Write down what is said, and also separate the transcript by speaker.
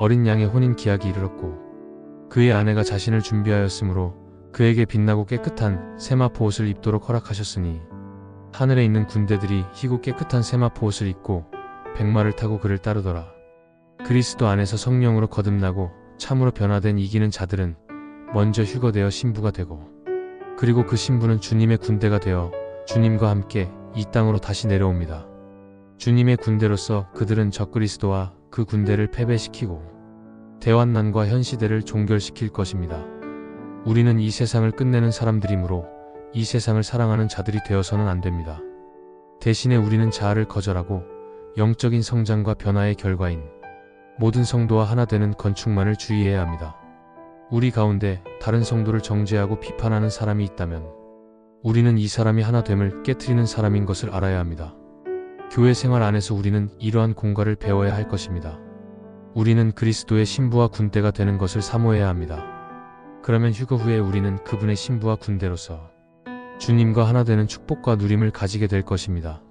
Speaker 1: 어린 양의 혼인 기약이 이르렀고 그의 아내가 자신을 준비하였으므로 그에게 빛나고 깨끗한 세마포 옷을 입도록 허락하셨으니 하늘에 있는 군대들이 희고 깨끗한 세마포 옷을 입고 백마를 타고 그를 따르더라. 그리스도 안에서 성령으로 거듭나고 참으로 변화된 이기는 자들은 먼저 휴거되어 신부가 되고 그리고 그 신부는 주님의 군대가 되어 주님과 함께 이 땅으로 다시 내려옵니다. 주님의 군대로서 그들은 적그리스도와 그 군대를 패배시키고 대환난과 현 시대를 종결시킬 것입니다. 우리는 이 세상을 끝내는 사람들이므로 이 세상을 사랑하는 자들이 되어서는 안 됩니다. 대신에 우리는 자아를 거절하고 영적인 성장과 변화의 결과인 모든 성도와 하나 되는 건축만을 주의해야 합니다. 우리 가운데 다른 성도를 정죄하고 비판하는 사람이 있다면 우리는 이 사람이 하나 됨을 깨뜨리는 사람인 것을 알아야 합니다. 교회 생활 안에서 우리는 이러한 공과를 배워야 할 것입니다. 우리는 그리스도의 신부와 군대가 되는 것을 사모해야 합니다. 그러면 휴거 후에 우리는 그분의 신부와 군대로서 주님과 하나 되는 축복과 누림을 가지게 될 것입니다.